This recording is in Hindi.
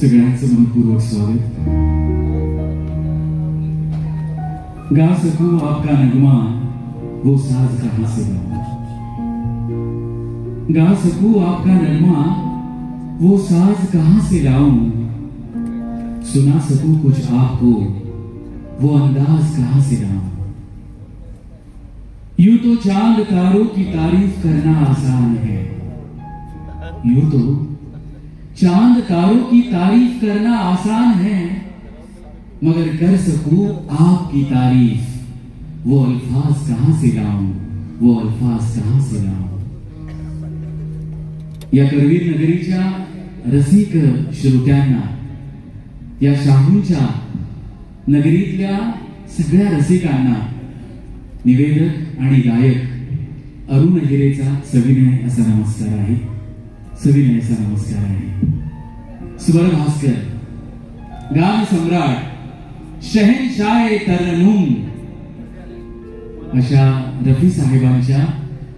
सगळ्यांचं मनपूर्वक स्वागत. गा सकूँ आपका नगमा, वो साज कहाँ से गाऊं. गा सकूँ आपका नगमा, वो साज कहाँ से लाऊं सुना सकूँ कुछ आपको, वो अंदाज कहाँ से लाऊं यूँ तो चाँद तारों की तारीफ़ करना आसान है. यूँ तो चाँद तारों की तारीफ़ करना आसान है, मगर कर सकूँ आपकी तारीफ़। वो अल्फाज कहाँ से लाऊं? वो अल्फाज कहाँ से लाऊं? या करवीर नगरीच्या रसिक श्रोत्यांना, या शाहूंच्या नगरीतल्या सगळ्या रसिकांना, निवेदक आणि गायक अरुण हिरेचा सविनय असा नमस्कार आहे. सविनय नमस्कार आहे. स्वर भास्कर गान सम्राट शहनशाह तरनुम अशा रफी साहेबांच्या